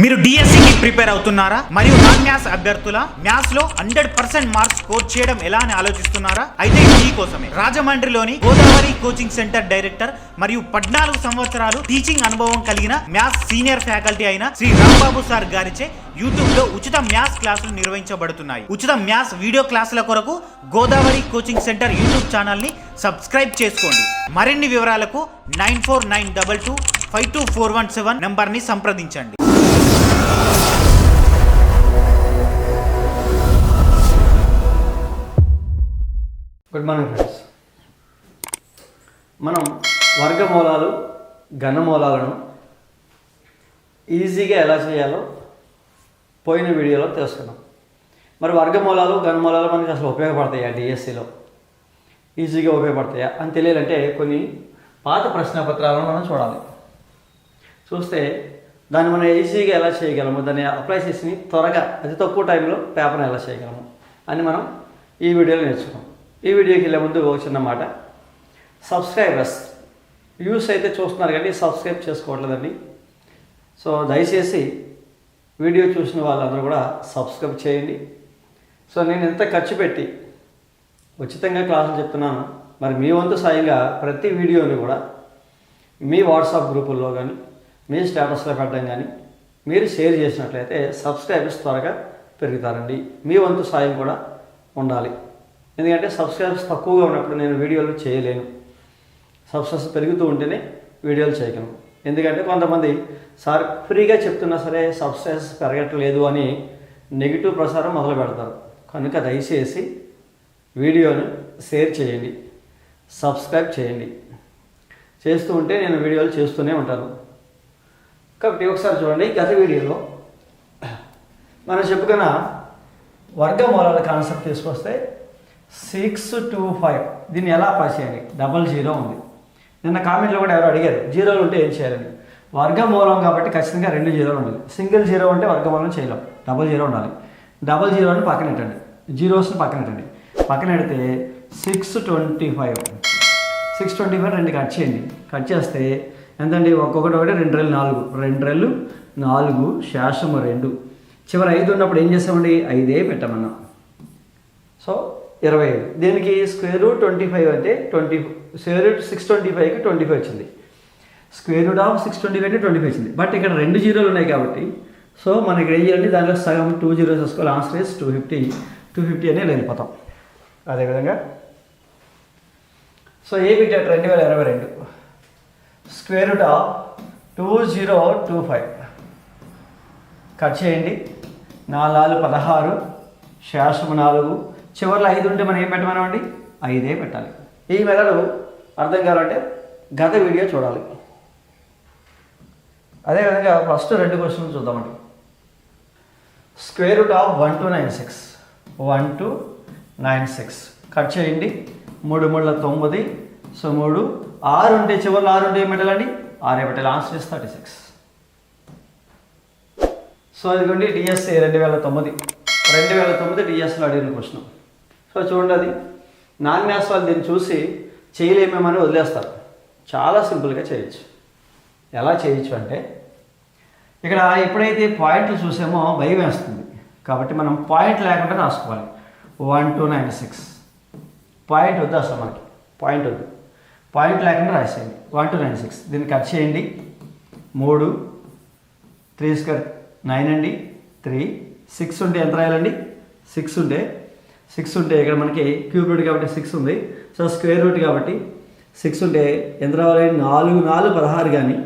మీరు డిఎస్సికి ప్రిపేర్ అవుతున్నారా? మరియు నాన్ మ్యాథ్స్ అభ్యర్థుల మ్యాథ్స్లో హండ్రెడ్ పర్సెంట్ మార్క్స్ స్కోర్ చేయడం ఎలా అని ఆలోచిస్తున్నారా? అయితే మీ కోసమే. రాజమండ్రిలోని గోదావరి కోచింగ్ సెంటర్ డైరెక్టర్ మరియు పద్నాలుగు సంవత్సరాలు టీచింగ్ అనుభవం కలిగిన మ్యాథ్స్ సీనియర్ ఫ్యాకల్టీ అయిన శ్రీ రాంబాబు సార్ గారిచే యూట్యూబ్లో ఉచిత మ్యాథ్స్ క్లాసులు నిర్వహించబడుతున్నాయి. ఉచిత మ్యాథ్స్ వీడియో క్లాసుల కొరకు గోదావరి కోచింగ్ సెంటర్ యూట్యూబ్ ఛానల్ని సబ్స్క్రైబ్ చేసుకోండి. మరిన్ని వివరాలకు nine four nine double two five two four one seven నంబర్ని సంప్రదించండి. గుడ్ మార్నింగ్ ఫ్రెండ్స్ మనం వర్గమూలాలు ఘనమూలాలను ఈజీగా ఎలా చేయాలో పోయిన వీడియోలో తెలుసుకున్నాం మరి వర్గమూలాలు ఘనమూలాలు మనకి అసలు ఉపయోగపడతాయా డిఎస్సిలో ఈజీగా ఉపయోగపడతాయా? అని తెలియాలంటే కొన్ని పాత ప్రశ్నపత్రాలను మనం చూడాలి. చూస్తే దాన్ని మనం ఈజీగా ఎలా చేయగలము? దాన్ని అప్లై చేసి త్వరగా అతి తక్కువ టైంలో పేపర్ని ఎలా చేయగలము? అని మనం ఈ వీడియోలో నేర్చుకున్నాం ఈ వీడియోకి వెళ్ళే ముందు ఒక చిన్న మాట. సబ్స్క్రైబర్స్ వ్యూస్ అయితే చూస్తున్నారు కానీ సబ్స్క్రైబ్ చేసుకోవట్లేదండి. సో దయచేసి వీడియో చూసిన వాళ్ళందరూ కూడా సబ్స్క్రైబ్ చేయండి. సో నేను ఎంత ఖర్చు పెట్టి ఉచితంగా క్లాసులు చెప్తున్నాను మరి మీ వంతు సాయంగా ప్రతి వీడియోని కూడా మీ వాట్సాప్ గ్రూపుల్లో కానీ మీ స్టేటస్లో పెట్టడం కానీ మీరు షేర్ చేసినట్లయితే సబ్స్క్రైబర్స్ త్వరగా పెరుగుతారండి. మీ వంతు సాయం కూడా ఉండాలి. ఎందుకంటే సబ్స్క్రైబర్స్ తక్కువగా ఉన్నప్పుడు నేను వీడియోలు చేయలేను. సబ్స్క్రైబ్స్ పెరుగుతూ ఉంటేనే వీడియోలు చేయగలను. ఎందుకంటే కొంతమంది సార్ ఫ్రీగా చెప్తున్నా సరే సబ్స్క్రైబ్స్ పెరగట్లేదు అని నెగిటివ్ ప్రసారం మొదలు పెడతారు. కనుక దయచేసి వీడియోను షేర్ చేయండి. సబ్స్క్రైబ్ చేయండి. చేస్తూ ఉంటే నేను వీడియోలు చేస్తూనే ఉంటాను. కాబట్టి ఒకసారి చూడండి గత వీడియోలో మనం చెప్పుకున్న వర్గమూలాల కాన్సెప్ట్ తీసుకొస్తే సిక్స్ టూ ఫైవ్ దీన్ని ఎలా అప్లై చేయాలి? డబల్ జీరో ఉంది. నిన్న కామెంట్లో కూడా ఎవరు అడిగారు జీరోలు ఉంటే ఏం చేయాలని. వర్గమూలం కాబట్టి ఖచ్చితంగా రెండు జీరోలు ఉండాలి. సింగిల్ జీరో ఉంటే వర్గమూలం చేయలేం. డబల్ జీరో ఉండాలి. డబల్ జీరోని పక్కన పెట్టండి. జీరోస్ని పక్కన పెట్టండి. పక్కన పెడితే six twenty five six twenty five రెండు కట్ చేయండి. కట్ చేస్తే ఎంతండి? ఒక్కొక్కటి ఒకటి రెండు రెళ్ళు నాలుగు. రెండు రెళ్ళు నాలుగు శాసము రెండు. చివరి ఐదు ఉన్నప్పుడు ఏం చేసామండి ఐదే పెట్టమన్నాం. సో ఇరవై ఐదు. దీనికి స్క్వేర్ రూట్ ట్వంటీ ఫైవ్ అంటే twenty square root six twenty ఫైవ్కి ట్వంటీ ఫైవ్ వచ్చింది. Square root of six twenty five twenty five వచ్చింది. బట్ ఇక్కడ రెండు జీరోలు ఉన్నాయి కాబట్టి సో మనకి ఇక్కడ ఏం చేయాలంటే దాంట్లో సగం టూ జీరోస్ వేసుకోవాలి. Answer is two fifty two fifty అని వెళ్ళిపోతాం. అదేవిధంగా సో ఏ డేట్ రెండు వేల ఇరవై రెండు. Square root of two zero two five cut చేయండి. నాలుగు నాలుగు పదహారు. శాసము నాలుగు. చివరిలో ఐదు ఉంటే మనం ఏం పెట్టమన్నామండి ఐదే పెట్టాలి. ఈ మెథడ్ అర్థం కావాలంటే గత వీడియో చూడాలి. అదేవిధంగా ఫస్ట్ రెండు క్వశ్చన్లు చూద్దామండి. Square root of one two nine six. One two nine six. Cut చేయండి. మూడు మూడుల తొమ్మిది. సో మూడు ఆరు ఉంటే చివరిలో ఆరు ఉంటే ఏం పెట్టాలండి? ఆరే పెట్టాలి. Answer is thirty six so ఇదిగోండి డిఎస్సి రెండు వేల తొమ్మిది. రెండు వేల తొమ్మిది డిఎస్లో అడిగిన క్వశ్చన్ సో చూడండి అది. నాన్ వాళ్ళు దీన్ని చూసి చేయలేమేమని వదిలేస్తారు. చాలా సింపుల్గా చేయొచ్చు. ఎలా చేయొచ్చు అంటే ఇక్కడ ఎప్పుడైతే పాయింట్లు చూసామో భయం వేస్తుంది. కాబట్టి మనం పాయింట్ లేకుండా రాసుకోవాలి. One two nine six. Point వద్దు అసలు మనకి. పాయింట్ వద్దు. పాయింట్ లేకుండా రాసేయండి. One two nine six. దీన్ని కట్ చేయండి. మూడు త్రీ స్క్వేర్ నైన్ అండి. త్రీ. సిక్స్ ఉంటే ఎంత రాయాలండి? సిక్స్ ఉంటే సిక్స్ ఉంటే ఇక్కడ మనకి క్యూబ్ రూట్ కాబట్టి సిక్స్ ఉంది. సో స్క్వేర్ రూట్ కాబట్టి సిక్స్ ఉంటే ఎంత రావాలి? నాలుగు నాలుగు పదహారు కానీ.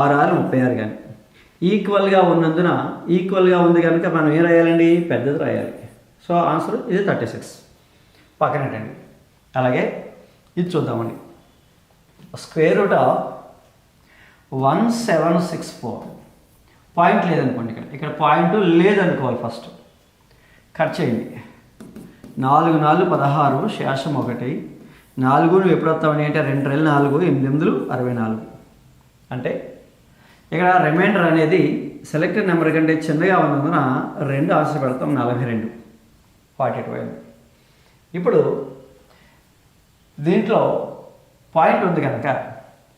ఆరు ఆరు ముప్పై ఆరు కానీ. ఈక్వల్గా ఉన్నందున ఈక్వల్గా ఉంది కనుక మనం ఏం రాయాలండి? పెద్దది రాయాలి. సో ఆన్సర్ ఇది థర్టీ సిక్స్ పక్కనటండి అలాగే ఇది చూద్దామండి. Square root of one seven six four point లేదనుకోండి ఇక్కడ. ఇక్కడ పాయింట్ లేదనుకోవాలి ఫస్ట్ కట్ చేయండి నాలుగు నాలుగు పదహారు శేషం ఒకటి. నాలుగు నువ్వు ఎప్పుడు వస్తామని అంటే రెండు రెళ్ళు నాలుగు ఎనిమిది ఎనిమిదిలు అరవై నాలుగు. అంటే ఇక్కడ రిమైండర్ అనేది సెలెక్టెడ్ నెంబర్ కంటే చిన్నగా ఉన్నందున రెండు ఆశ పెడతాం నలభై రెండు ఫార్టీ టూ అయింది ఇప్పుడు దీంట్లో పాయింట్ ఉంది కనుక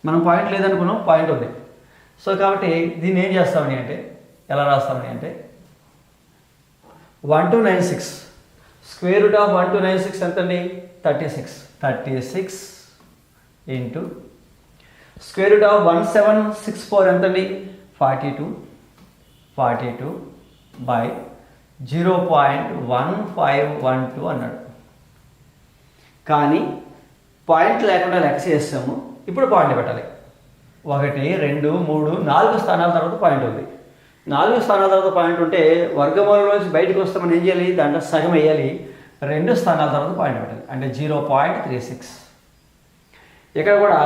మనం పాయింట్ లేదనుకున్నాం పాయింట్ ఉంది. సో కాబట్టి దీన్ని ఏం చేస్తామని అంటే ఎలా రాస్తామని అంటే one two nine six square root of one two nine six ఎంత అండి thirty six thirty six into square root of one seven six four ఎంత అండి forty two forty two by zero point one five one two అన్నాడు. కానీ point లేకుండా లెక్క చేస్తాము ఇప్పుడు పాయింట్ పెట్టాలి. ఒకటి రెండు మూడు నాలుగు స్థానాల తర్వాత పాయింట్ ఉంది. నాలుగు స్థానాల తర్వాత పాయింట్ ఉంటే వర్గమూలంలోంచి బయటకు వస్తే మనం ఏం చేయాలి? దాంట్లో సగం వేయాలి. రెండు స్థానాల తర్వాత పాయింట్ పెట్టాలి. అంటే జీరో పాయింట్ త్రీ సిక్స్ ఇక్కడ కూడా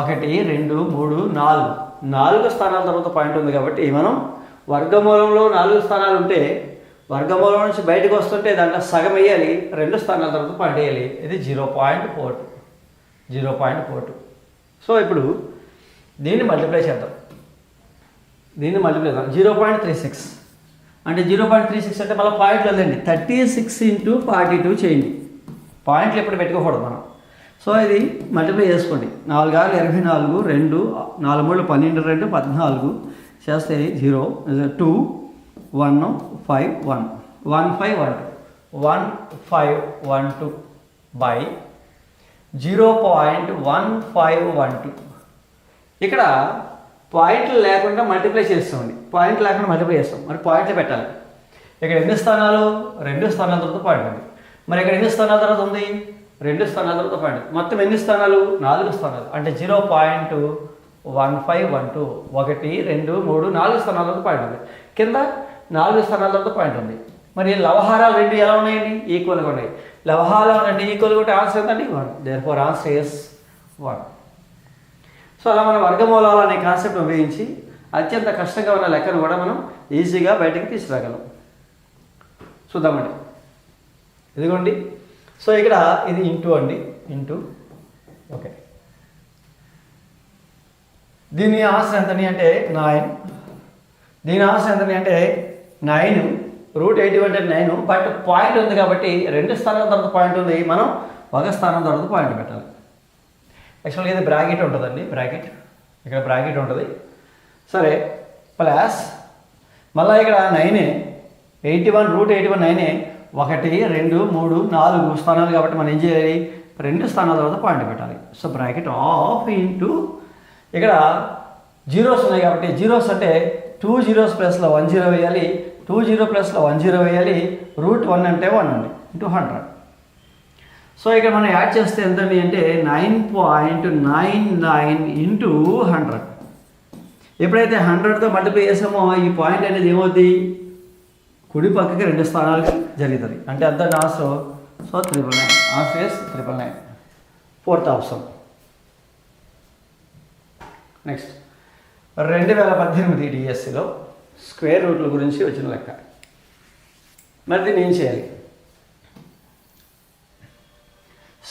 ఒకటి రెండు మూడు నాలుగు. నాలుగు స్థానాల తర్వాత పాయింట్ ఉంది కాబట్టి మనం వర్గమూలంలో నాలుగు స్థానాలు ఉంటే వర్గమూలం నుంచి బయటకు వస్తుంటే దాంట్లో సగం వేయాలి. రెండు స్థానాల తర్వాత పాయింట్ వేయాలి. ఇది zero point four two zero point four two so ఇప్పుడు దీన్ని మల్టిప్లై చేద్దాం. దీన్ని మల్టిప్లై చేద్దాం జీరో పాయింట్ త్రీ సిక్స్. అంటే జీరో పాయింట్ త్రీ సిక్స్ అంటే మళ్ళీ పాయింట్లు వద్దండి thirty six into forty two చేయండి. పాయింట్లు ఎప్పుడు పెట్టుకోకూడదు మనం. సో ఇది మల్టిప్లై చేసుకోండి. నాలుగు ఆరు ఇరవై నాలుగు రెండు నాలుగు మూడు పన్నెండు రెండు పద్నాలుగు చేస్తే zero two one five one. One five one. Two one five one two by zero point one five one two. ఇక్కడ పాయింట్లు లేకుండా మల్టిప్లై చేస్తామండి పాయింట్ లేకుండా మల్టిప్లై చేస్తాం. మరి పాయింట్లు పెట్టాలి. ఇక్కడ ఎన్ని స్థానాలు? రెండు స్థానాల తర్వాత పాయింట్ ఉంది. మరి ఇక్కడ ఎన్ని స్థానాల తర్వాత ఉంది? రెండు స్థానాల తర్వాత పాయింట్. మొత్తం ఎన్ని స్థానాలు? నాలుగు స్థానాలు. అంటే zero point one five one two. ఒకటి రెండు మూడు నాలుగు స్థానాల తర్వాత పాయింట్ ఉంది. కింద నాలుగు స్థానాల తర్వాత పాయింట్ ఉంది. మరి లవహారాలు రెండు ఎలా ఉన్నాయండి? ఈక్వల్గా ఉన్నాయి. లవహారాలు రెండు ఈక్వల్గా ఉంటే ఆన్సర్ ఏంటండి one there four answer is one so అలా మనం వర్గమూలాలు అనే కాన్సెప్ట్ ఉపయోగించి అత్యంత కష్టంగా ఉన్న లెక్కను కూడా మనం ఈజీగా బయటకు తీసుకురాగలం. చూద్దామండి. ఇదిగోండి. సో ఇక్కడ ఇది ఇంటూ అండి. ఇంటూ. ఓకే. దీని ఆన్సర్ ఎంతని అంటే నైన్. దీని ఆన్సర్ ఎంతని అంటే నైన్. రూట్ ఎయిటీ అంటే నైన్. బట్ పాయింట్ ఉంది కాబట్టి రెండు స్థానాల తర్వాత పాయింట్ ఉంది. మనం ఒక స్థానం తర్వాత పాయింట్ పెట్టాలి. యాక్చువల్గా ఇది బ్రాకెట్ ఉంటుందండి బ్రాకెట్ ఇక్కడ బ్రాకెట్ ఉంటుంది. సరే ప్లస్ మళ్ళీ ఇక్కడ నైనే eighty one root eighty one నైనే ఒకటి రెండు మూడు నాలుగు స్థానాలు కాబట్టి మనం ఏం చేయాలి? రెండు స్థానాల తర్వాత పాయింట్ పెట్టాలి. సో బ్రాకెట్ ఆఫ్ ఇంటూ ఇక్కడ జీరోస్ ఉన్నాయి కాబట్టి జీరోస్ అంటే టూ జీరోస్ ప్లస్లో వన్ జీరో వేయాలి. టూ జీరో ప్లస్లో వన్ జీరో వేయాలి. రూట్ వన్ అంటే వన్ అండి ఇంటూ హండ్రెడ్ సో ఇక్కడ మనం యాడ్ చేస్తే ఎంత అంటే nine point nine nine into hundred. ఎప్పుడైతే హండ్రెడ్తో మల్టిప్లై చేసామో ఈ పాయింట్ అనేది ఏమవుద్ది? కుడి పక్కకి రెండు స్థానాలు జరుగుతుంది అంటే అంత answer so triple nine answer is triple nine fourth option next రెండు వేల పద్దెనిమిది డిఎస్సిలో స్క్వేర్ రూట్ల గురించి వచ్చిన లెక్క. మరి దీన్ని ఏం చేయాలి?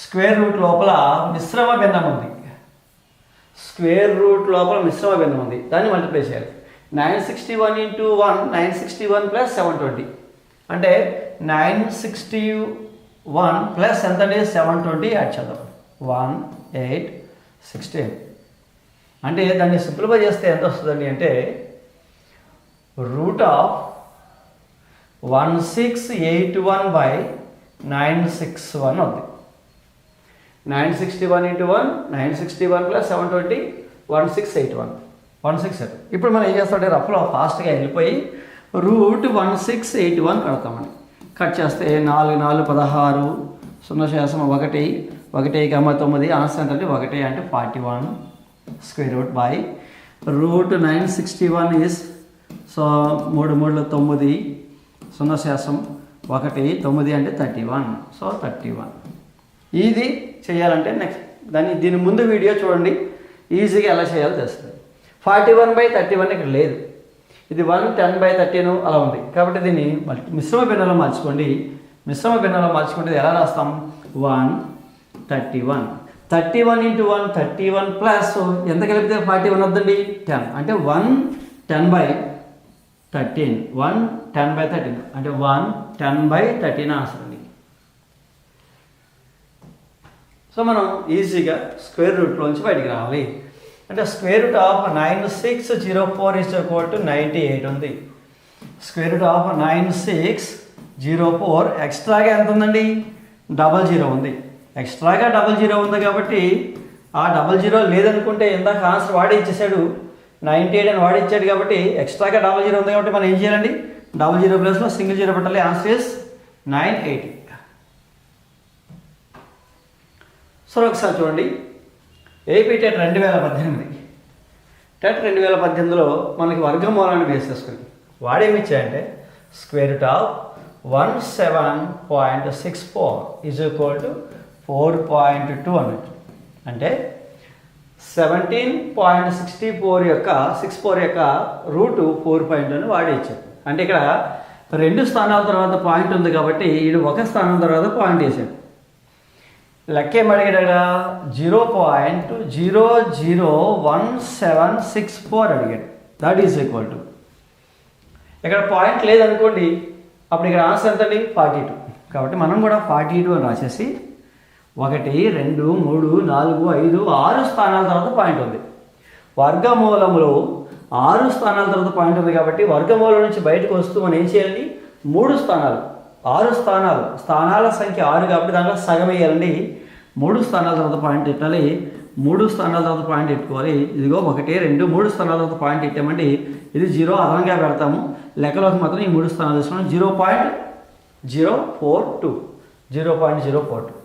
స్క్వేర్ రూట్ లోపల మిశ్రమ భిన్నం ఉంది. స్క్వేర్ రూట్ లోపల మిశ్రమ భిన్నం ఉంది. దాన్ని మల్టిప్లై చేయాలి. Nine sixty one into one nine sixty one plus seven twenty. అంటే నైన్ సిక్స్టీ వన్ ప్లస్ ఎంత అంటే సెవెన్ ట్వంటీ యాడ్ చేద్దాం. One eight sixteen. అంటే దాన్ని సింప్లిఫై చేస్తే ఎంత వస్తుందండి అంటే root of one six eight one by nine six one అవుతుంది nine sixty one into one nine sixty one plus seven twenty one six eight one. One six eight. ఇప్పుడు మనం ఏం చేస్తామంటే రఫ్లో ఫాస్ట్గా వెళ్ళిపోయి root one six eight one కడతామని cut చేస్తే నాలుగు నాలుగు పదహారు సున్నా శాసం ఒకటి ఒకటి గమ తొమ్మిది ఆన్సర్ అంటే ఒకటి అంటే forty one square root by root nine sixty one is so మూడు మూడు తొమ్మిది సున్నా శాసం ఒకటి తొమ్మిది అంటే thirty one. So thirty one. ఇది చేయాలంటే నెక్స్ట్ దాన్ని దీని ముందు వీడియో చూడండి. ఈజీగా ఎలా చేయాలో తెలుస్తుంది. Forty one by thirty one ఇక్కడ లేదు. ఇది వన్ టెన్ బై థర్టీను అలా ఉంది. కాబట్టి దీన్ని మిశ్రమ భిన్నంలో మార్చుకోండి. మిశ్రమ భిన్నంలో మార్చుకుంటే ఎలా రాస్తాం? One thirty one. Thirty one into one thirty one plus ఎంత కలిపితే ఫార్టీ వన్ వద్దండి? టెన్. అంటే one ten by thirteen. One ten by thirteen. అంటే one ten by thirteen answer అండి సో మనం ఈజీగా స్క్వేర్ రూట్లోంచి బయటికి రావాలి. అంటే square root of nine six zero four is equal to ninety eight ఉంది. Square root of nine six zero four ఎక్స్ట్రాగా ఎంత ఉందండి? డబల్ జీరో ఉంది. ఎక్స్ట్రాగా డబల్ జీరో ఉంది కాబట్టి ఆ డబల్ జీరో లేదనుకుంటే ఇందాక ఆన్సర్ వాడిచ్చేసాడు నైంటీ ఎయిట్ అని వాడిచ్చాడు కాబట్టి ఎక్స్ట్రాగా డబల్ జీరో ఉంది కాబట్టి మనం ఏం చేయాలండి? డబల్ జీరో ప్లస్లో సింగిల్ జీరో పెట్టాలి. Answer is nine eighty. So ఒకసారి చూడండి. ఏపీ టెట్ రెండు వేల పద్దెనిమిది. టెట్ రెండు వేల పద్దెనిమిదిలో మనకి వర్గమూలాన్ని బేస్ చేసుకుని వాడేమి ఇచ్చాయంటే square root of one seven point six four is equal to four point two అన్నట్టు. అంటే సెవెంటీన్ పాయింట్ సిక్స్టీ ఫోర్ యొక్క సిక్స్ ఫోర్ యొక్క రూటు ఫోర్ పాయింట్ అని వాడి అంటే ఇక్కడ రెండు స్థానాల తర్వాత పాయింట్ ఉంది కాబట్టి వీడు ఒక స్థానం తర్వాత పాయింట్ వేసాడు. లెక్కేం అడిగాడా zero point zero zero one seven six four అడిగాడు. That is equal to. ఇక్కడ పాయింట్ లేదనుకోండి అప్పుడు ఇక్కడ ఆన్సర్ ఎంతండి? Forty two. కాబట్టి మనం కూడా ఫార్టీ టూ అని రాసేసి ఒకటి రెండు మూడు నాలుగు ఐదు ఆరు స్థానాల తర్వాత పాయింట్ ఉంది. వర్గమూలంలో ఆరు స్థానాల తర్వాత పాయింట్ ఉంది కాబట్టి వర్గమూలం నుంచి బయటకు వస్తూ మనం ఏం చేయాలి మూడు స్థానాలు. ఆరు స్థానాలు. స్థానాల సంఖ్య ఆరు కాబట్టి దాంట్లో సగం వేయాలండి. మూడు స్థానాల తర్వాత పాయింట్ పెట్టాలి మూడు స్థానాల తర్వాత పాయింట్ పెట్టుకోవాలి ఇదిగో ఒకటి రెండు మూడు స్థానాల తర్వాత పాయింట్ పెట్టామండి ఇది జీరో అదనంగా పెడతాము. లెక్కలోకి మాత్రం ఈ మూడు స్థానాలు తీసుకున్నాం. Zero point zero four two zero point zero four two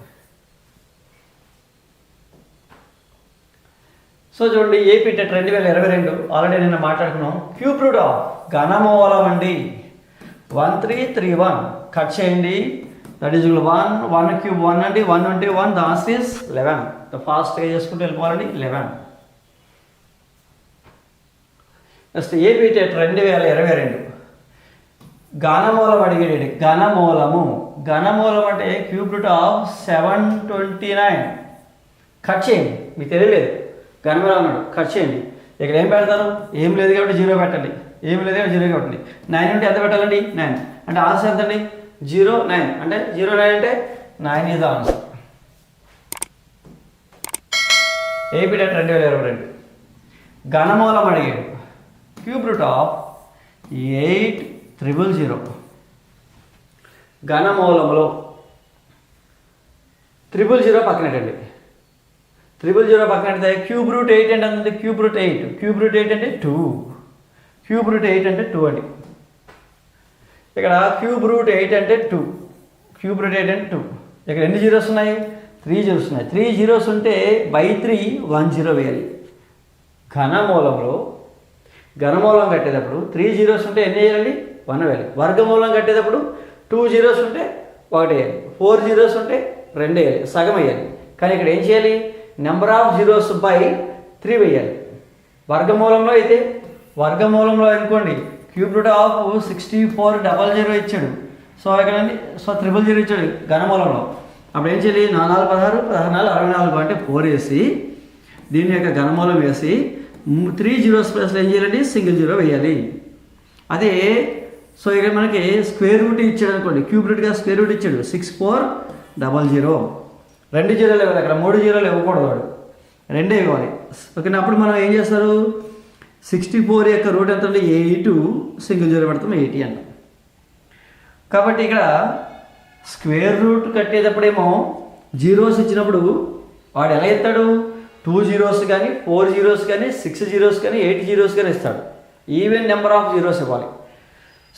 so చూడండి ఏపీ టెట్ రెండు వేల ఇరవై రెండు. ఆల్రెడీ నేను మాట్లాడుకున్నాం. క్యూబ్రూడ్ ఆఫ్ ఘనమూలం అండి. One three three one cut చేయండి. That is one one cube one అంటే వన్ అంటే one the answer is eleven ఫాస్ట్గా చేసుకుంటూ వెళ్ళిపోవాలండి లెవెన్ నెక్స్ట్ ఏపీ టెట్ రెండు వేల ఇరవై రెండు. ఘనమూలం అడిగేది ఘనమూలము. ఘనమూలం అంటే cube root of seven twenty nine cut చేయండి. మీకు తెలియలేదు. ఘనమూలం అన్నాడు. కట్ చేయండి. ఇక్కడ ఏం పెడతారు? ఏం లేదు కాబట్టి జీరో పెట్టండి. ఏం లేదు కాబట్టి జీరో పెట్టండి. నైన్ ఉంటే ఎంత పెట్టాలండి? నైన్ అంటే ఆన్సర్ ఎంత అండి జీరో నైన్. అంటే జీరో నైన్ అంటే nine is answer. AP TET రెండు వేల ఇరవై రెండు. ఘనమూలం అడిగాడు. Cube root of eight triple zero ఘనమూలంలో triple zero పక్కనటండి త్రిబుల్ జీరో పక్కన క్యూబ్ రూట్ ఎయిట్ అంటే అంటే cube root eight cube root eight అంటే టూ క్యూబ్ రూట్ ఎయిట్ అంటే టూ అండి. ఇక్కడ క్యూబ్ రూట్ ఎయిట్ అంటే టూ. క్యూబ్ రూట్ ఎయిట్ అంటే టూ. ఇక్కడ ఎన్ని జీరోస్ ఉన్నాయి? త్రీ జీరోస్ ఉన్నాయి. త్రీ జీరోస్ ఉంటే బై త్రీ వన్ జీరో వేయాలి. ఘనమూలంలో ఘనమూలం కట్టేటప్పుడు త్రీ జీరోస్ ఉంటే ఎన్ని వేయాలి వన్ వేయాలి. వర్గమూలం కట్టేటప్పుడు టూ జీరోస్ ఉంటే ఒకటి వేయాలి. ఫోర్ జీరోస్ ఉంటే రెండు వేయాలి. సగం వేయాలి. కానీ ఇక్కడ ఏం చేయాలి? Number of zeros by three వేయాలి. వర్గమూలంలో అయితే వర్గమూలంలో అనుకోండి cube root of sixty four double zero ఇచ్చాడు. సో ఇక్కడ సో త్రిబుల్ జీరో ఇచ్చాడు ఘనమూలంలో. అప్పుడు ఏం చేయాలి? నాలుగు పదహారు పదహారు నాలుగు అరవై నాలుగు అంటే ఫోర్ వేసి దీని యొక్క ఘనమూలం వేసి త్రీ జీరోస్ ప్లస్లో ఏం చేయాలండి? సింగిల్ జీరో వేయాలి. అదే సో ఇక్కడ మనకి స్క్వేర్ రూట్ ఇచ్చాడు అనుకోండి. క్యూబ్ రూట్గా స్క్వేర్ రూట్ ఇచ్చాడు. Six four double zero. రెండు జీరోలు ఇవ్వాలి. అక్కడ మూడు జీరోలు ఇవ్వకూడదు వాడు. రెండే ఇవ్వాలి. ఓకేనా? అప్పుడు మనం ఏం చేస్తారు? సిక్స్టీ ఫోర్ యొక్క రూట్ ఎంత అంటే ఎయిట్ సింగిల్ జీరో పెడతాం ఎయిటీ అంటాం కాబట్టి ఇక్కడ స్క్వేర్ రూట్ కట్టేటప్పుడేమో జీరోస్ ఇచ్చినప్పుడు వాడు ఎలా ఇస్తాడు? టూ జీరోస్ కానీ ఫోర్ జీరోస్ కానీ సిక్స్ జీరోస్ కానీ ఎయిట్ జీరోస్ కానీ ఇస్తాడు. ఈవెన్ నెంబర్ ఆఫ్ జీరోస్ ఇవ్వాలి.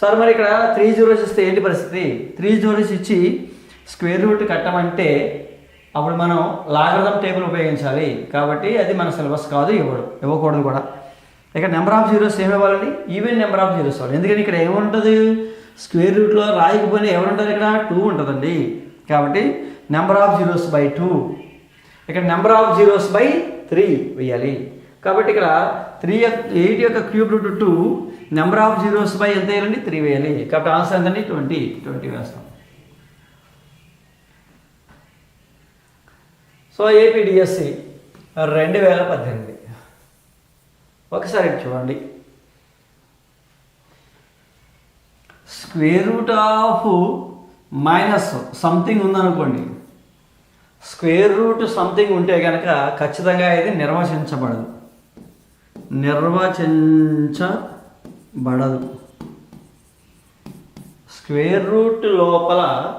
సార్ మరి ఇక్కడ త్రీ జీరోస్ ఇస్తే ఏంటి పరిస్థితి? త్రీ జీరోస్ ఇచ్చి స్క్వేర్ రూట్ కట్టమంటే అప్పుడు మనం లాగరథం టేబుల్ ఉపయోగించాలి. కాబట్టి అది మన సిలబస్ కాదు ఇవ్వడు. ఇవ్వకూడదు కూడా. ఇక్కడ నెంబర్ ఆఫ్ జీరోస్ ఏమి ఇవ్వాలండి? ఈవెన్ నెంబర్ ఆఫ్ జీరోస్ ఇవ్వాలి. ఎందుకంటే ఇక్కడ ఏముంటుంది? స్క్వేర్ రూట్లో రాయకపోయినా ఎవరుంటుంది ఇక్కడ? టూ ఉంటుందండి. కాబట్టి number of zeros by two ఇక్కడ number of zeros by three వేయాలి. కాబట్టి ఇక్కడ త్రీ ఎయిట్ యొక్క cube root two number of zeros by ఎంత వేయాలండి? త్రీ వేయాలి. కాబట్టి ఆన్సర్ ఎంతండి ట్వంటీ ట్వంటీ వేస్తాం. సో ఏపీడిఎస్సి రెండు వేల పద్దెనిమిది. ఒకసారి చూడండి. Square root of minus something ఉందనుకోండి. స్క్వేర్ రూట్ సంథింగ్ ఉంటే కనుక ఖచ్చితంగా ఇది నిర్వచించబడదు. నిర్వచించబడదు. స్క్వేర్ రూట్ లోపల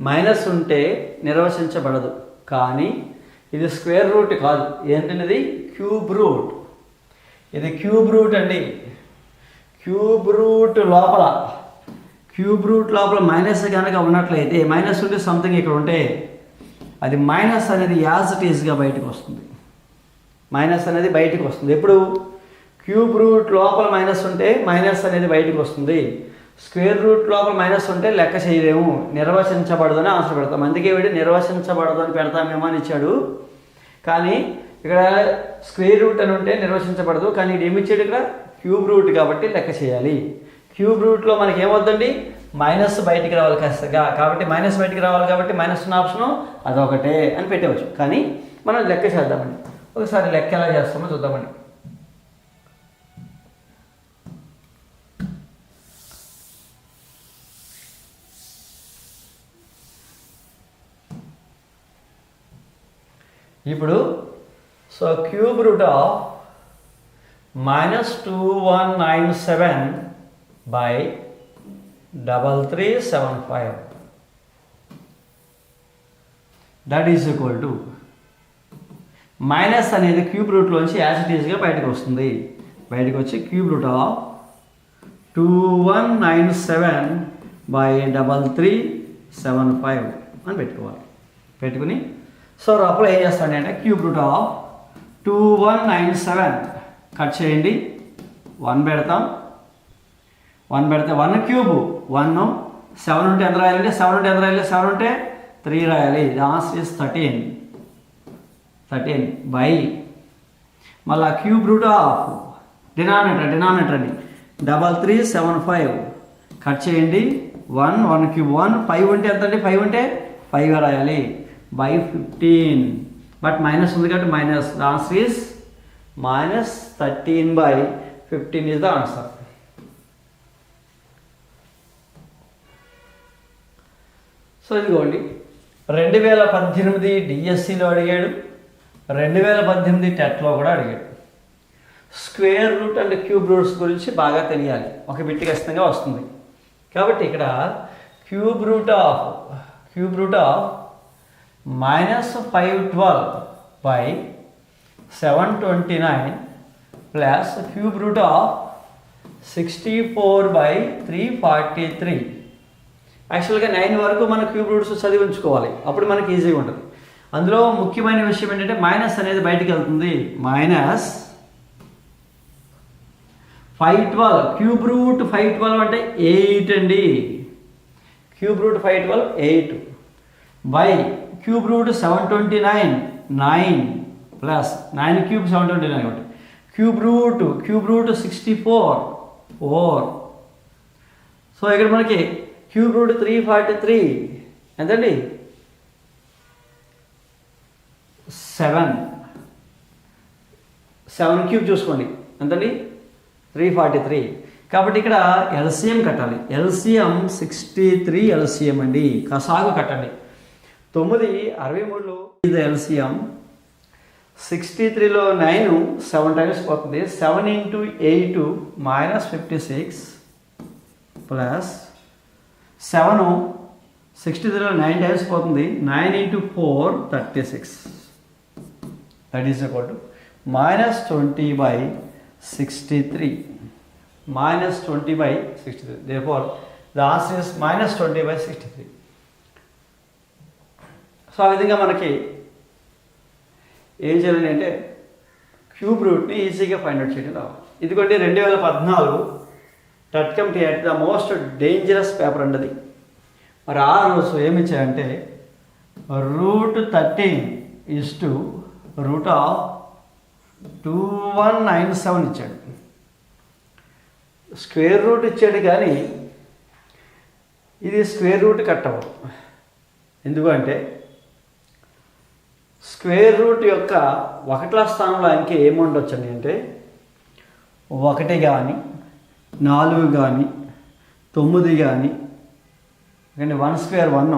మైనస్ ఉంటే నిర్వచించబడదు. కానీ ఇది స్క్వేర్ రూట్ కాదు. ఏంటనేది క్యూబ్ రూట్ ఇది క్యూబ్ రూట్ అండి. క్యూబ్ రూట్ లోపల క్యూబ్ రూట్ లోపల మైనస్ కనుక ఉన్నట్లయితే మైనస్ ఉంటే సంథింగ్ ఇక్కడ ఉంటే అది మైనస్ అనేది యాజ్ ఇట్ ఈజ్గా బయటకు వస్తుంది. మైనస్ అనేది బయటకు వస్తుంది. ఎప్పుడు? క్యూబ్ రూట్ లోపల మైనస్ ఉంటే మైనస్ అనేది బయటకు వస్తుంది. స్క్వేర్ రూట్ లోపల మైనస్ ఉంటే లెక్క చేయలేము. నిర్వచించబడదు అని ఆన్సర్ పెడతాం. అందుకే వీడు నిర్వచించబడదు అని పెడతామేమో అని ఇచ్చాడు. కానీ ఇక్కడ స్క్వేర్ రూట్ అని ఉంటే నిర్వచించబడదు కానీ ఇది ఏమి ఇచ్చాడు ఇక్కడ? క్యూబ్ రూట్ కాబట్టి లెక్క చేయాలి. క్యూబ్ రూట్లో మనకి ఏమవుతుంది మైనస్ బయటికి రావాలి ఖచ్చితంగా. కాబట్టి మైనస్ బయటికి రావాలి కాబట్టి మైనస్ ఉన్న ఆప్షను అదొకటే అని పెట్టవచ్చు. కానీ మనం లెక్క చేద్దామండి. ఒకసారి లెక్క ఎలా చేస్తామో చూద్దామండి. ఇప్పుడు so cube root of minus two one nine seven by double three seven five that is equal to minus అనేది క్యూబ్ రూట్లోంచి యాసిటీస్గా బయటకు వస్తుంది. బయటకు వచ్చి cube root of two one nine seven by double three seven five అని పెట్టుకోవాలి. పెట్టుకుని సో అప్పుడు ఏం చేస్తాడంటే అంటే cube root of two one nine seven cut చేయండి. వన్ పెడతాం. వన్ పెడితే వన్ క్యూబ్ వన్ సెవెన్ ఉంటే ఎంత రాయాలంటే సెవెన్ ఉంటే ఎంత రాయాలి సెవెన్ ఉంటే త్రీ రాయాలి. Last is thirteen thirteen by మళ్ళా cube root of denominator denominator అండి. Double three seven five cut చేయండి. One one cube one five ఉంటే ఎంత అండి? ఫైవ్ ఉంటే ఫైవ్ రాయాలి. బై ఫిఫ్టీన్ బట్ మైనస్ ఉంది కాబట్టి minus the answer is minus thirteen by fifteen is the answer so ఇదిగోండి. రెండు వేల పద్దెనిమిది డిఎస్సిలో అడిగాడు. రెండు వేల పద్దెనిమిది టెట్లో కూడా అడిగాడు. Square root and cube roots గురించి బాగా తెలియాలి. ఒక బిట్ ఖచ్చితంగా వస్తుంది. కాబట్టి ఇక్కడ cube root of cube root of minus five twelve by seven twenty nine plus cube root of sixty four by three forty three యాక్చువల్గా నైన్ వరకు మనం క్యూబ్ రూట్స్ చదివి ఉంచుకోవాలి. అప్పుడు మనకి ఈజీగా ఉంటుంది. అందులో ముఖ్యమైన విషయం ఏంటంటే మైనస్ అనేది బయటికి వెళ్తుంది. Minus five twelve cube root five twelve అంటే ఎయిట్ అండి. Cube root five twelve eight by cube root seven twenty nine nine plus nine cube seven twenty nine ఒకటి cube root cube root sixty four four. So ఇక్కడ మనకి cube root three forty three ఎంతండి? Seven. Seven cube చూసుకోండి. ఎంతండి? Three forty three. కాబట్టి ఇక్కడ LCM కట్టాలి. LCM sixty three LCM అండి. కసాగు కట్టండి. తొమ్మిది అరవై మూడులో ఇది ఎల్సిఎం. సిక్స్టీ త్రీలో నైన్ సెవెన్ టైమ్స్ పోతుంది. Seven into eight minus fifty six plus seven sixty త్రీలో నైన్ టైమ్స్ పోతుంది. Nine into four thirty six that is equal to minus twenty by sixty three minus twenty by sixty three therefore the answer is minus twenty by sixty three so ఆ విధంగా మనకి ఏం చేయాలి అంటే cube రూట్ని ఈజీగా find out చేయడం రావాలి. ఇదిగోండి రెండు వేల పద్నాలుగు టట్కమ్ టిఎట్ ద మోస్ట్ డేంజరస్ పేపర్ అండి మరి ఆ రోజు ఏమి ఇచ్చాయంటే root thirteen is to root of two one nine seven ఇచ్చాడు. స్క్వేర్ రూట్ ఇచ్చాడు కానీ ఇది స్క్వేర్ రూట్ కట్టవు ఎందుకంటే స్క్వేర్ రూట్ యొక్క ఒకట్ల స్థానంలో అంకె ఏముండొచ్చండి అంటే ఒకటి కానీ నాలుగు కానీ తొమ్మిది కానీ ఎందుకంటే one square one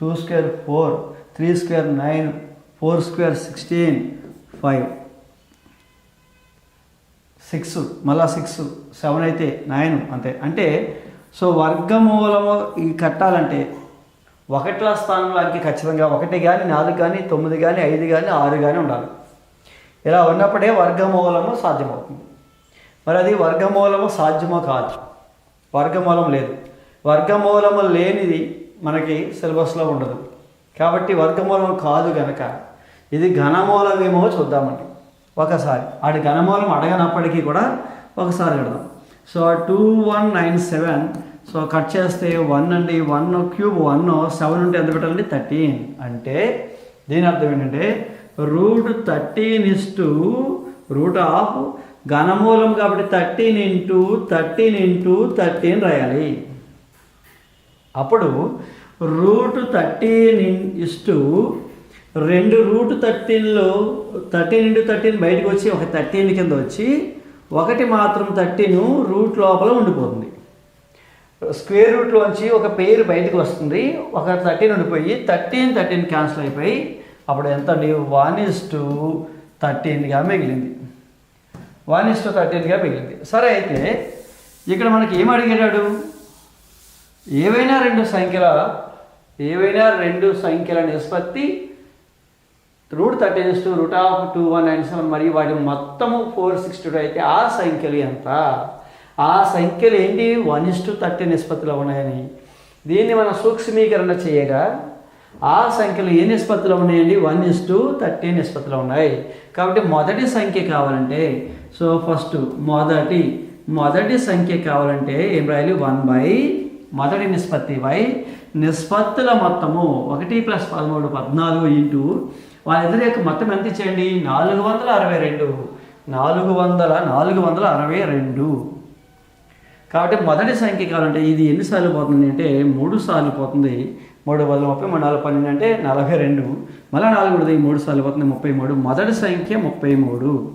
two square four three square nine four square sixteen five. Six మళ్ళా సిక్స్ సెవెన్ అయితే నైన్ అంతే. అంటే సో వర్గమూలము ఈ కట్టాలంటే ఒకట్ల స్థానంలోకి ఖచ్చితంగా ఒకటి కానీ నాలుగు కానీ తొమ్మిది కానీ ఐదు కానీ ఆరు కానీ ఉండాలి. ఇలా ఉన్నప్పుడే వర్గమూలము సాధ్యమవుతుంది. మరి అది వర్గమూలము సాధ్యమో కాదు. వర్గమూలం లేదు. వర్గమూలము లేనిది మనకి సిలబస్లో ఉండదు. కాబట్టి వర్గమూలం కాదు కనుక ఇది ఘనమూలమేమో చూద్దామండి. ఒకసారి. ఆడి ఘనమూలం అడగనప్పటికీ కూడా ఒకసారి అడదాం so two one nine seven so cut చేస్తే వన్ అండి వన్ క్యూబ్ వన్ సెవెన్ ఉంటే ఎంత పెట్టాలండి? థర్టీన్ అంటే దీని అర్థం ఏంటంటే root thirteen is to root of ఘనమూలం కాబట్టి thirteen into thirteen into thirteen రాయాలి. అప్పుడు రూట్ థర్టీన్ ఇస్టు రెండు రూట్ థర్టీన్లో థర్టీన్ ఇంటూ థర్టీన్ బయటకు వచ్చి ఒక థర్టీన్ కింద వచ్చి ఒకటి మాత్రం థర్టీన్ రూట్ లోపల ఉండిపోతుంది. స్క్వేర్ రూట్లోంచి ఒక పేరు బయటకు వస్తుంది. ఒక థర్టీన్ ఉండిపోయి థర్టీన్ థర్టీన్ క్యాన్సిల్ అయిపోయి అప్పుడు ఎంత అండి? వన్ ఇస్ టు థర్టీన్గా మిగిలింది. వన్ ఇస్ టు థర్టీన్గా మిగిలింది. సరే అయితే ఇక్కడ మనకి ఏం అడిగాడు? ఏవైనా రెండు సంఖ్యల ఏవైనా రెండు సంఖ్యల నిష్పత్తి root thirteen two root of two one nine seven మరియు వాటి మొత్తము ఫోర్ సిక్స్టీ టూ అయితే ఆ సంఖ్యలు ఎంత? ఆ సంఖ్యలు ఏంటి? వన్ ఇస్ టు థర్టీ నిష్పత్తిలో ఉన్నాయని. దీన్ని మనం సూక్ష్మీకరణ చేయగా ఆ సంఖ్యలు ఏ నిష్పత్తిలో ఉన్నాయండి? వన్ ఇస్ టు థర్టీ నిష్పత్తిలో ఉన్నాయి. కాబట్టి మొదటి సంఖ్య కావాలంటే సో ఫస్ట్ మొదటి మొదటి సంఖ్య కావాలంటే ఏం రాయాలి? వన్ బై మొదటి నిష్పత్తి బై నిష్పత్తుల మొత్తము ఒకటి ప్లస్ పదమూడు పద్నాలుగు ఇంటూ వాళ్ళిద్దరి యొక్క మొత్తం ఎంత ఇచ్చేయండి? నాలుగు వందల అరవై రెండు. నాలుగు వందల నాలుగు వందల అరవై రెండు. కాబట్టి మొదటి సంఖ్య కావాలంటే ఇది ఎన్నిసార్లు పోతుంది అంటే మూడు సార్లు పోతుంది. మూడు వందల ముప్పై మూడు నాలుగు పన్నెండు అంటే నలభై రెండు. మళ్ళీ నాలుగు మూడు సార్లు పోతుంది ముప్పై మూడు. మొదటి సంఖ్య ముప్పై మూడు.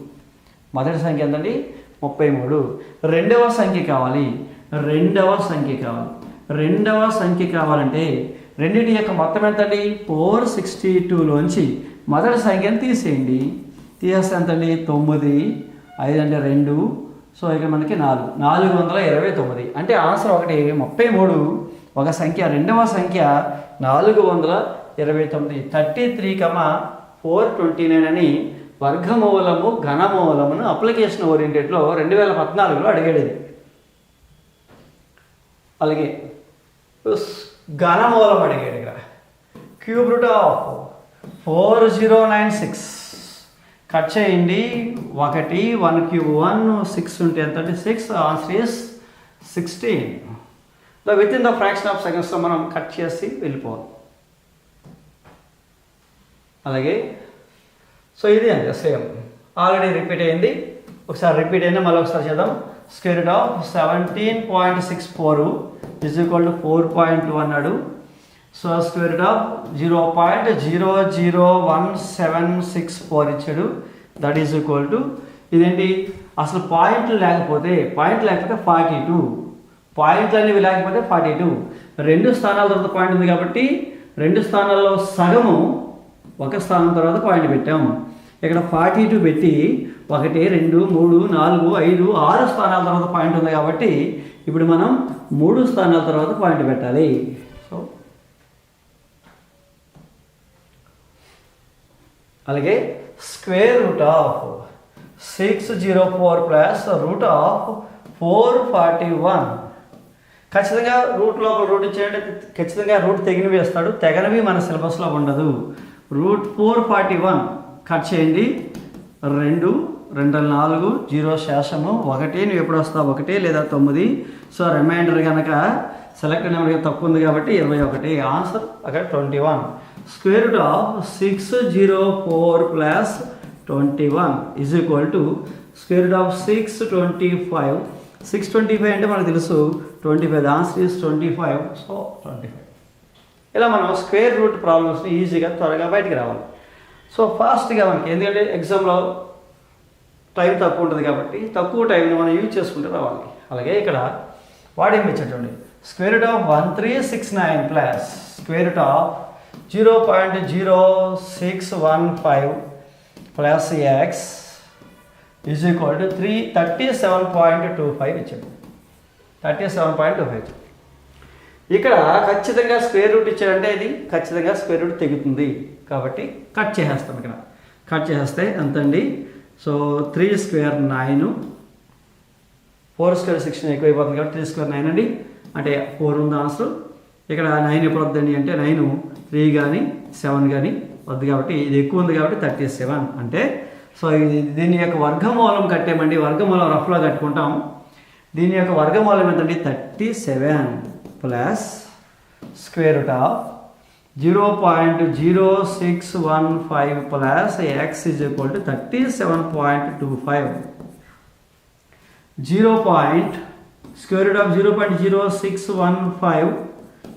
మొదటి సంఖ్య ఎంతండి? ముప్పై మూడు. రెండవ సంఖ్య కావాలి. రెండవ సంఖ్య కావాలి. రెండవ సంఖ్య కావాలంటే రెండింటి యొక్క మొత్తం ఎంతండి? ఫోర్ సిక్స్టీ టూలోంచి మొదటి సంఖ్యను తీసేయండి. తీసేస్తే ఎంతండి? తొమ్మిది. ఐదు అంటే రెండు. సో ఇక్కడ మనకి నాలుగు. నాలుగు వందల ఇరవై తొమ్మిది. అంటే ఆన్సర్ ఒకటి ముప్పై మూడు ఒక సంఖ్య రెండవ సంఖ్య నాలుగు వందల ఇరవై తొమ్మిది. Thirty three comma four twenty nine అని వర్గమూలము ఘనమూలమును అప్లికేషన్ ఓరియంటెడ్లో రెండు వేల పద్నాలుగులో అడిగాడు ఇది. అలాగే ఘనమూలం అడిగాడు ఇక్కడ. Cube root of four zero nine six. Cut చేయండి. ఒకటి వన్ క్యూబ్ వన్ సిక్స్ ఉంటే ఎంత అంటే six answer is sixteen the within the fraction of సెకండ్స్లో మనం కట్ చేసి వెళ్ళిపోవాలి. అలాగే సో ఇది అంతే సేమ్ ఆల్రెడీ రిపీట్ అయింది. ఒకసారి రిపీట్ అయినా మళ్ళీ ఒకసారి చేద్దాం. Square of seventeen point six four is equal to four point two అన్నాడు so square root of zero point zero zero one seven six four ఇచ్చాడు. దట్ ఈజ్ ఈక్వల్ టు ఇదేంటి? అసలు పాయింట్లు లేకపోతే పాయింట్ లేకపోతే ఫార్టీ టూ పాయింట్లు అనేవి లేకపోతే ఫార్టీ టూ రెండు స్థానాల తర్వాత పాయింట్ ఉంది కాబట్టి రెండు స్థానాల్లో సగము ఒక స్థానం తర్వాత పాయింట్ పెట్టాము. ఇక్కడ ఫార్టీ టూ పెట్టి ఒకటి రెండు మూడు నాలుగు ఐదు ఆరు స్థానాల తర్వాత పాయింట్ ఉంది కాబట్టి ఇప్పుడు మనం మూడు స్థానాల తర్వాత పాయింట్ పెట్టాలి సో అలాగే square root of six zero four plus root of four forty one. ఖచ్చితంగా రూట్ లోపల రూట్ ఇచ్చేయండి. ఖచ్చితంగా రూట్ తెగినవి వేస్తాడు. తెగనవి మన సిలబస్లో ఉండదు. Root four forty one. Cut చేయండి. రెండు రెండు నాలుగు జీరో శేషము ఒకటి నువ్వు ఎప్పుడు వస్తావు? ఒకటి లేదా తొమ్మిది? సో రిమైండర్ కనుక సెలెక్ట్ నెంబర్ తక్కువ ఉంది కాబట్టి ఇరవై ఒకటి. ఆన్సర్ అక్కడ twenty one square root of six zero four plus twenty one is equal to square root of six twenty five six twenty five అంటే మనకు తెలుసు twenty five answer is twenty five so twenty five ఇలా మనం square root ప్రాబ్లమ్స్ని ఈజీగా త్వరగా బయటికి రావాలి. సో ఫాస్ట్గా మనకి ఎందుకంటే ఎగ్జామ్లో టైం తక్కువ ఉంటుంది కాబట్టి తక్కువ టైంని మనం యూజ్ చేసుకుంటూ రావాలి. అలాగే ఇక్కడ వాడేమి ఇచ్చేటండి square root of one three six nine plus square root of zero point zero six one five plus x is equal to three thirty seven point two five ఇచ్చాడు thirty seven point two five ఇక్కడ ఖచ్చితంగా square root ఇచ్చాడంటే ఇది? ఖచ్చితంగా square root తెగుతుంది. కాబట్టి cut చేసేస్తాం ఇక్కడ. Cut చేసేస్తే ఎంతండి? So three square nine four square sixteen ఎక్కువ అయిపోతుంది కాబట్టి త్రీ స్క్వేర్ నైన్ అండి. అంటే ఫోర్ ఉంది ఆన్సర్ ఇక్కడ నైన్ ఎప్పుడు వద్దండి అంటే నైన్ త్రీ కానీ సెవెన్ కానీ వద్దు కాబట్టి ఇది ఎక్కువ ఉంది కాబట్టి థర్టీ సెవెన్ అంటే సో ఇది దీని యొక్క వర్గమూలం కట్టేమండి వర్గమూలం రఫ్లో కట్టుకుంటాం. దీని యొక్క వర్గమూలం ఎంతండి? Thirty seven plus square root of zero point zero six one five plus x is equal to thirty seven point two five zero point square root of zero point zero six one five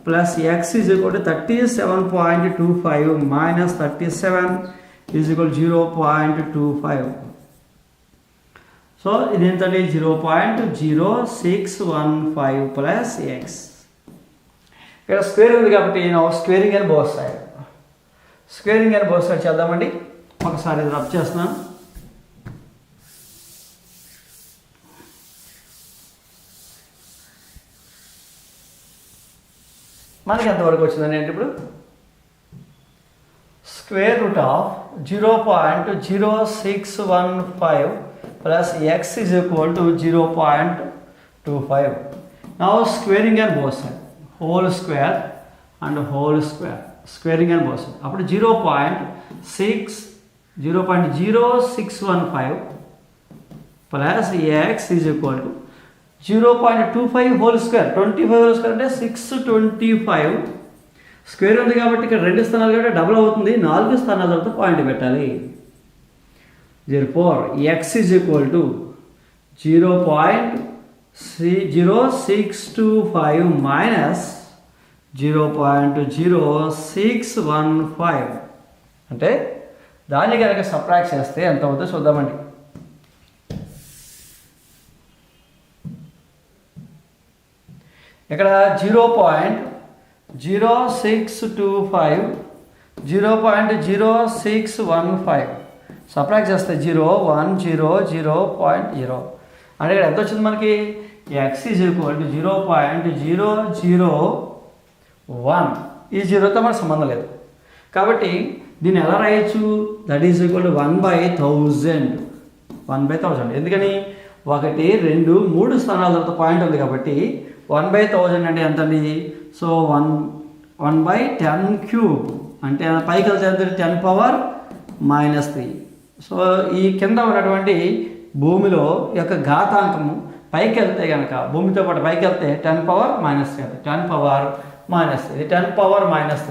plus x is equal to thirty seven point two five minus thirty seven is equal zero point two five so ఇది ఏంటంటే zero point zero six one five plus x ఇక్కడ square ఉంది కాబట్టి నేను squaring అని both side squaring అని both side చేద్దామండి. ఒకసారి ఇది రబ్ చేస్తున్నాను. మనకి ఎంతవరకు వచ్చిందని అంటే ఇప్పుడు? Square root of zero point zero six one five plus x is equal to zero point two five. నా squaring and both whole square and whole square squaring and both అప్పుడు zero point six zero point zero six one five plus x is equal to zero point two five whole square. Twenty five whole square అంటే six twenty five. Square ఉంది కాబట్టి ఇక్కడ రెండు స్థానాలు కాబట్టి double అవుతుంది. నాలుగు స్థానాల తర్వాత పాయింట్ పెట్టాలి. Zero four x is equal to zero point C zero six two five minus zero point zero six one five అంటే దాన్ని కనుక సప్రాక్ట్ చేస్తే ఎంత అవుతుందో చూద్దామండి. ఇక్కడ zero point zero six two five. Zero point zero six one five. Subtract చేస్తే zero one zero zero point zero. అంటే ఇక్కడ ఎంత వచ్చింది మనకి? X is equal to zero point zero zero one. ఈ జీరోతో మనకు సంబంధం లేదు. కాబట్టి దీన్ని ఎలా రాయొచ్చు? That is equal to one by thousand one by thousand ఎందుకని? ఒకటి రెండు మూడు స్థానాల తర్వాత పాయింట్ ఉంది కాబట్టి వన్ బై థౌజండ్ అంటే ఎంత అండి so one one by ten cube. అంటే పైకి వెళ్తే ten power minus three. So ఈ కింద ఉన్నటువంటి భూమిలో యొక్క ఘాతాంకము పైకి వెళ్తే కనుక భూమితో పాటు పైకి వెళ్తే ten power minus three. Ten power minus three. Ten power minus